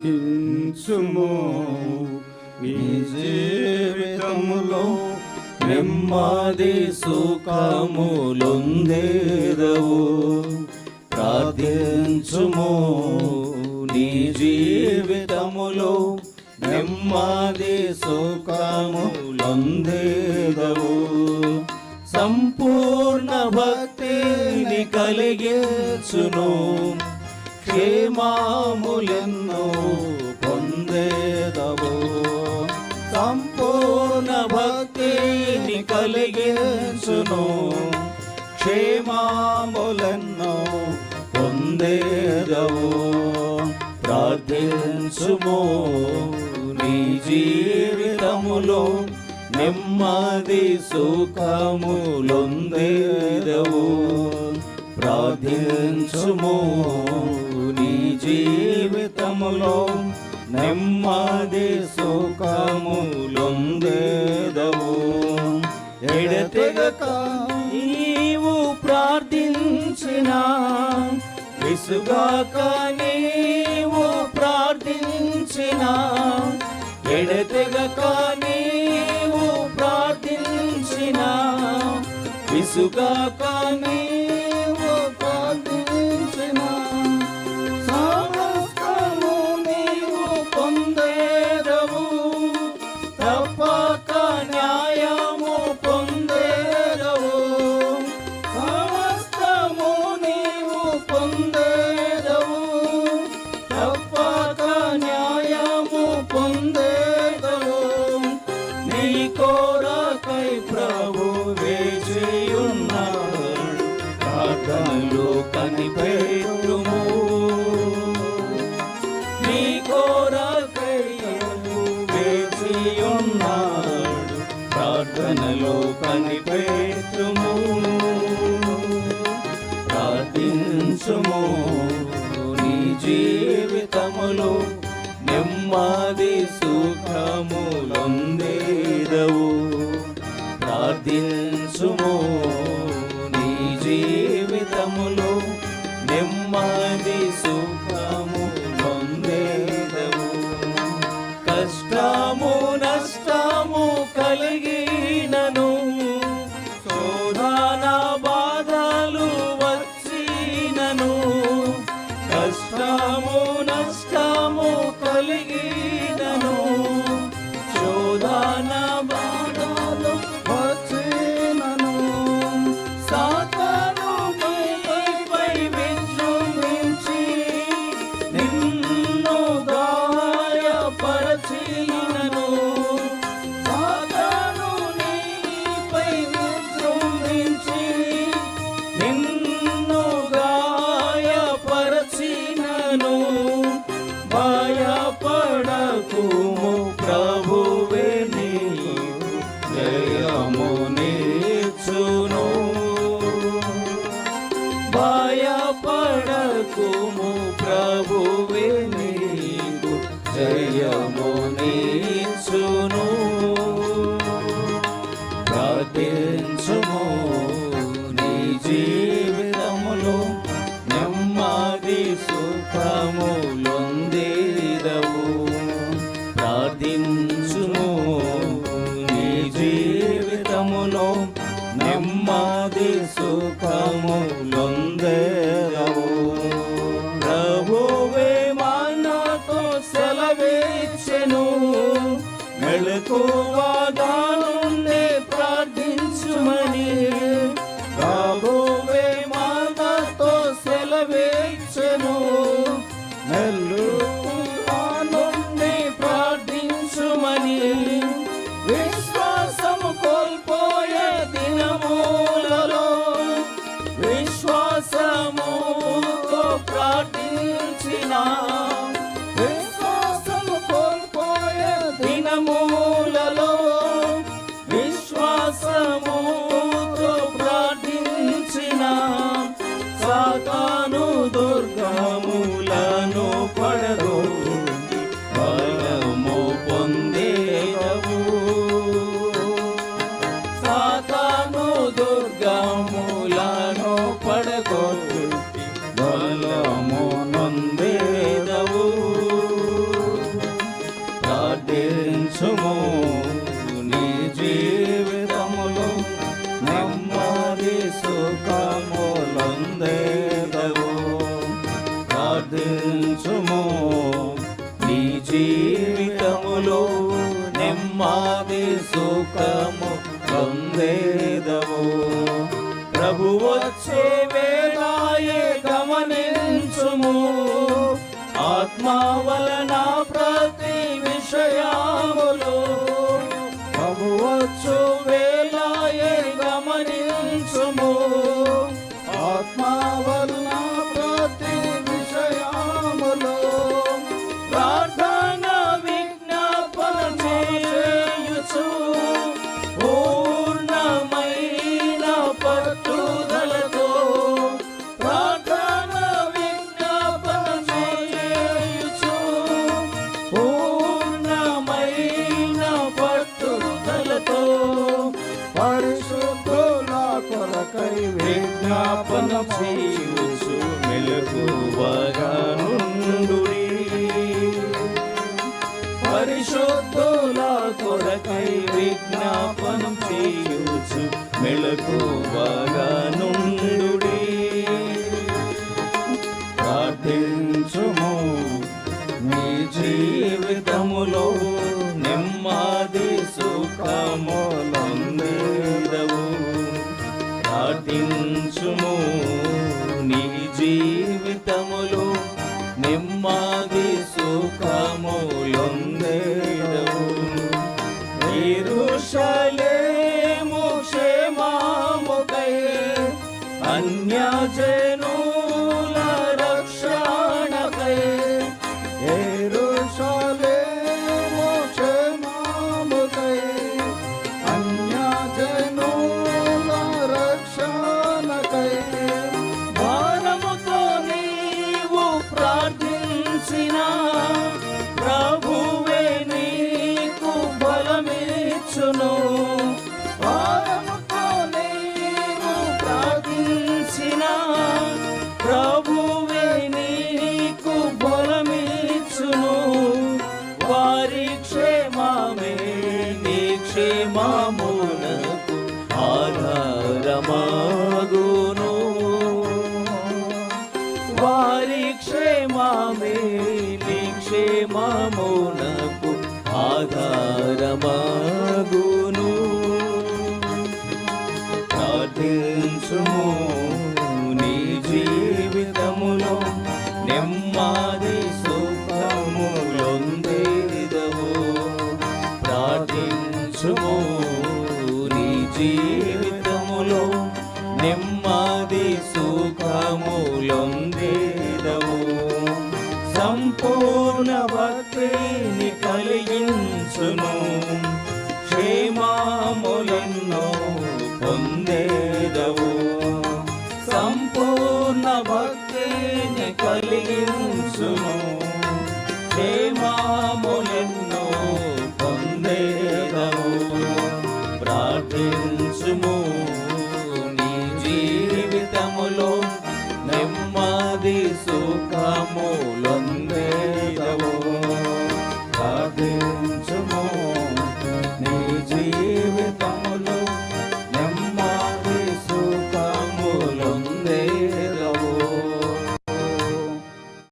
హింసుము నీ జీవితములో నెమ్మది సుఖములొందేదవు ప్రార్థించుము. నీ జీవితములో నెమ్మది సుఖములొందేదవు సంపూర్ణ భక్తిని కలిగించును. క్షేమాములెన్నో పొందేదవు. సంపూర్ణ భక్తిని కలిగించును. క్షేమాములెన్నో పొందేదవు. ప్రార్థించుము నీ జీవితములో నెమ్మది సుఖములొందేదవు. ప్రార్థించుము నీ జీవితములో నెమ్మది సుఖములొందేదవు ఎడతెగక నీవు ప్రార్థించిన విసుగాక నీవు ప్రార్థించిన ఎడతెగక నీవు ప్రార్థించిన విసుగాక జీవితములో నెమ్మది సుఖములొందేదవు ప్రార్థించుము నీ జీవితములో నెమ్మది సుఖములొందేదవు కష్టము Namo amor. సుఖము పొందేదవు ప్రభు వచ్చే వేళాయే గమనించుము. ఆత్మ వలన విజ్ఞాపన చేయుచు మెలకువగా నుండుడి. పరిశుద్ధుల కొరకై విజ్ఞాపనం చేయుచు మెలకువగా నుండుడి. ప్రార్థించుము మీ జీవితములో నెమ్మది సుఖములందేదవు ప్రార్థించుము జీవితములో నెమ్మది సుఖములున్న క్షేమమునకు ఆధారమా? నెమ్మది సుఖములొందేదవు. సంపూర్ణ భక్తిని కలిగించును. క్షేమములెన్నో పొందేదవు. సంపూర్ణ భక్తిని కలిగించును. సుఖములొందు.